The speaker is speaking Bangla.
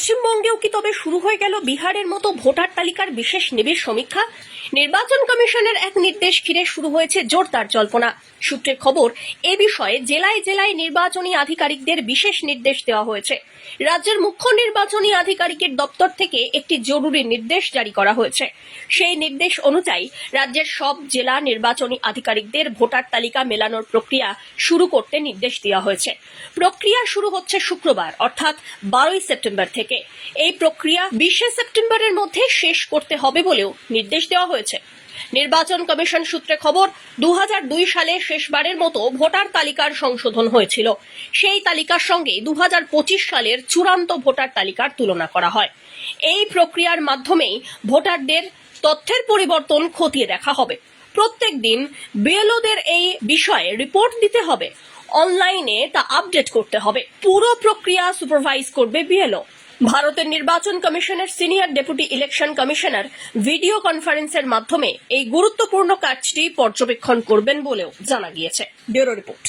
পশ্চিমবঙ্গেও কি তবে শুরু হয়ে গেল বিহারের মতো ভোটার তালিকার বিশেষ নিবিড় সমীক্ষা? নির্বাচন কমিশনের এক নির্দেশ ঘিরে শুরু হয়েছে জোরদার জল্পনা। সূত্রের খবর, এ বিষয়ে জেলায় জেলায় নির্বাচনী আধিকারিকদের বিশেষ নির্দেশ দেওয়া হয়েছে। রাজ্যের মুখ্য নির্বাচনী আধিকারিকের দপ্তর থেকে একটি জরুরি নির্দেশ জারি করা হয়েছে। সেই নির্দেশ অনুযায়ী রাজ্যের সব জেলা নির্বাচনী আধিকারিকদের ভোটার তালিকা মেলানোর প্রক্রিয়া শুরু করতে নির্দেশ দেওয়া হয়েছে। প্রক্রিয়া শুরু হচ্ছে শুক্রবার, অর্থাৎ বারোই সেপ্টেম্বর থেকে। এই প্রক্রিয়া বিশে সেপ্টেম্বরের মধ্যে শেষ করতে হবে বলেও নির্দেশ দেওয়া হয়েছে। নির্বাচন কমিশন সূত্রে খবর দু সালে শেষবারের মতো ভোটার তালিকার সংশোধন হয়েছিল। সেই তালিকার সঙ্গে দু সালের চূড়ান্ত ভোটার তালিকার তুলনা করা হয়। এই প্রক্রিয়ার মাধ্যমেই ভোটারদের তথ্যের পরিবর্তন খতিয়ে দেখা হবে। প্রত্যেক দিন বিএলওদের এই বিষয়ে রিপোর্ট দিতে হবে। অনলাইনে তা আপডেট করতে হবে। পুরো প্রক্রিয়া সুপারভাইজ করবে বিএলও। ভারতের নির্বাচন কমিশনের senior deputy election commissioner video কনফারেন্সের মাধ্যমে এই গুরুত্বপূর্ণ কাজটি পর্যবেক্ষণ করবেন বলেও জানা গিয়েছে। Bureau report.